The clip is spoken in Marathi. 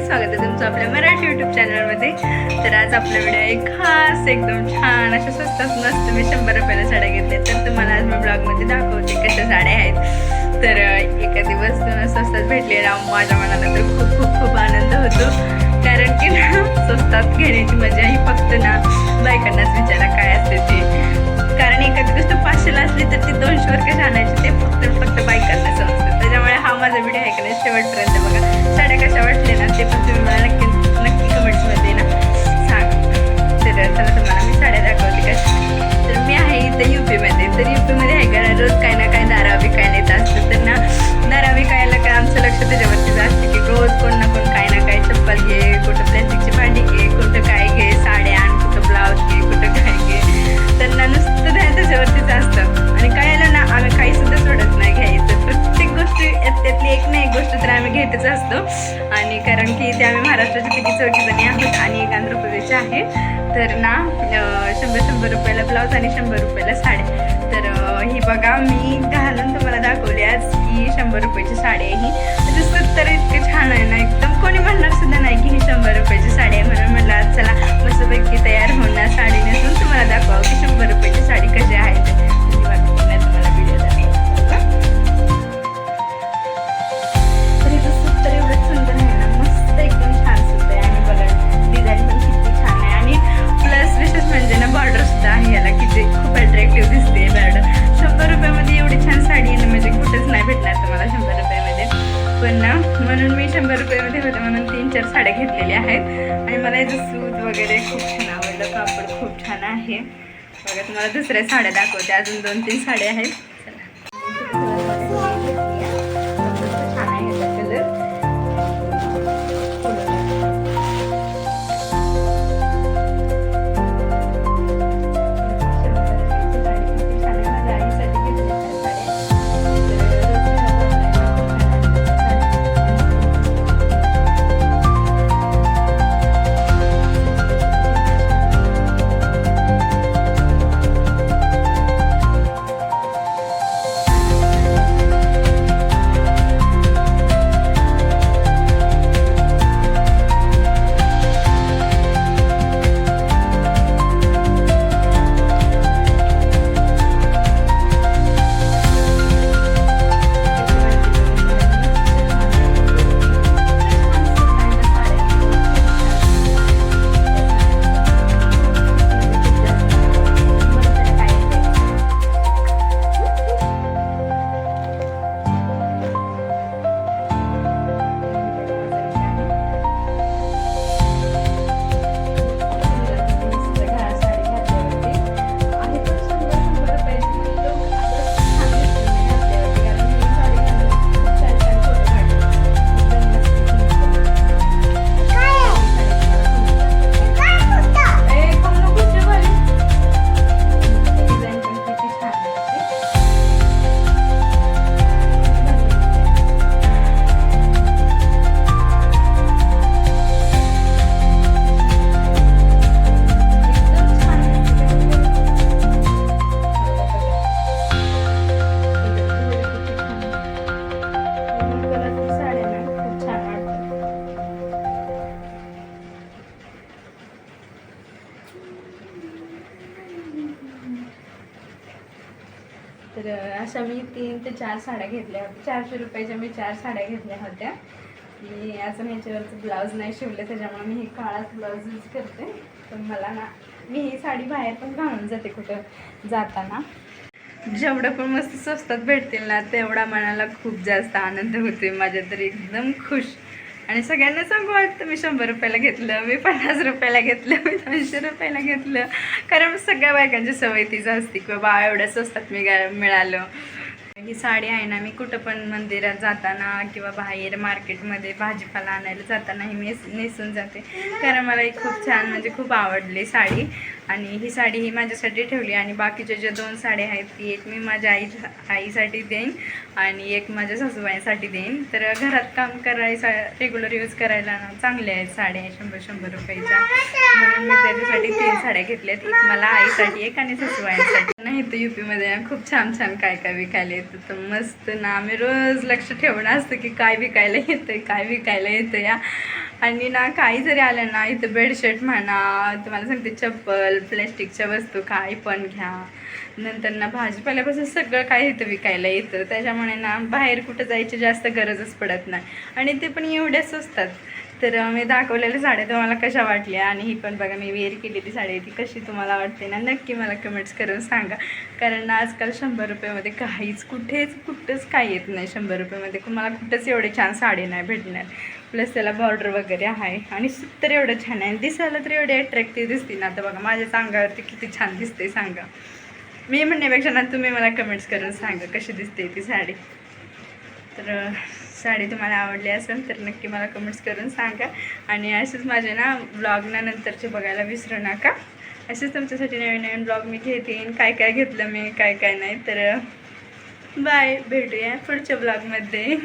स्वागत आहे तुमचं आपल्या मराठी यूट्यूब चॅनलमध्ये तर आज आपला व्हिडिओ एक खास एकदम छान अशा स्वस्तात मस्त मी शंभर रुपयाला साड्या घेतल्या तर तुम्हाला आज मी ब्लॉगमध्ये दाखवते कशा साड्या आहेत. तर एका दिवस दोन स्वस्तात भेटलेला माझ्या मनाला तर खूप खूप खूप आनंद होतो. कारण की ना स्वस्तात घेण्याची मजा ही फक्त ना बायकांनाच विचारा काय असते ते. रुपयाला साड्या. तर ही बघा मी घालून तुम्हाला दाखवली आज की शंभर रुपयाची साडी आहे ही. म्हणजे सत्तर इतकं छान आहे ना एकदम कोणी म्हणणार सुद्धा नाही की ही शंभर रुपयाची साडी आहे म्हणून म्हटलं आज चला मस्त म्हणून मी शंभर रुपयामध्ये होते म्हणून तीन चार साड्या घेतलेल्या आहेत. आणि मला याचं सूत वगैरे खूप छान आवडलं. कापड खूप छान आहे. बघा तुम्हाला दुसऱ्या साड्या दाखवते. अजून दोन तीन साड्या आहेत. तर अशा मी तीन ते चार साड्या घेतल्या होत्या. चारशे रुपयाच्या मी चार साड्या घेतल्या होत्या. मी अजून ह्याच्यावरचं ब्लाऊज नाही शिवलं त्याच्यामुळे मी हे काळाच ब्लाऊज यूज करते. पण मला ना मी ही साडी बाहेर पण घालून जाते कुठं जाताना. जेवढं पण मस्त स्वस्तात भेटतील ना तेवढा मनाला खूप जास्त आनंद होते माझ्या तरी एकदम खुश. आणि सगळ्यांना सांगू वाटतं मी शंभर रुपयाला घेतलं मी पन्नास रुपयाला घेतलं मी दोनशे रुपयाला घेतलं. कारण सगळ्या बायकांची सवय तीच असते की बाबा एवढ्या स्वस्तात मी मिळालं. ही साडी आहे ना मी कुठं पण मंदिरात जाताना किंवा बाहेर मार्केटमध्ये भाजीपाला आणायला जाताना ही मी नेसून जाते. कारण मला ही खूप छान म्हणजे खूप आवडली साडी. आणि ही साडी ही माझ्यासाठी ठेवली आणि बाकीच्या ज्या दोन साड्या आहेत ती एक मी माझ्या आई आईसाठी देईन आणि एक माझ्या सासूबाईसाठी देईन. तर घरात काम करायचा रेग्युलर यूज करायला ना चांगल्या आहेत साड्या शंभर शंभर रुपयाच्या. म्हणून मी त्याच्यासाठी तीन साड्या घेतल्यात. एक मला आईसाठी एक आणि सासूबाईंसाठी. नाही तर युपीमध्ये ना खूप छान छान काय काय विकायला आहेत तर मस्त ना. आम्ही रोज लक्ष ठेवणं असतं की काय विकायला येतं काय विकायला येतं या आणि ना काही जरी आलं ना इथं बेडशीट म्हणा तुम्हाला सांगते चप्पल प्लॅस्टिकच्या वस्तू काही पण घ्या. नंतर ना भाजीपाल्यापासून सगळं काय इथं विकायला येतं. त्याच्यामुळे ना बाहेर कुठं जायची जास्त गरजच पडत नाही. आणि ते पण एवढ्या स्वस्तात. तर मी दाखवलेली साड्या तुम्हाला कशा वाटल्या आणि ही पण बघा मी वेअर केलेली साडी. आहे ती कशी तुम्हाला वाटते ना नक्की मला कमेंट्स करून सांगा. कारण आजकाल शंभर रुपयामध्ये काहीच कुठेच कुठंच काही येत नाही शंभर रुपयामध्ये. मला कुठंच एवढे छान साडी नाही भेटणार. प्लस त्याला बॉर्डर वगैरे आहे. आणि सुत्तर तर एवढं छान आहे. आणि दिसायला तर एवढी अट्रॅक्टिव्ह दिसते ना. आता बघा माझ्या अंगावरती किती छान दिसते सांगा. मी म्हणण्यापेक्षा ना तुम्ही मला कमेंट्स करून सांगा कशी दिसते ती साडी. तर साडी तुम्हाला आवडली असेल तर नक्की मला कमेंट्स करून सांगा. आणि असेच माझे ना ब्लॉगना नंतरचे बघायला विसरू नका. असेच तुमच्यासाठी नवीन नवीन ब्लॉग मी घेते काय काय घेतलं मी काय काय नाही. तर बाय भेटूया पुढच्या ब्लॉगमध्ये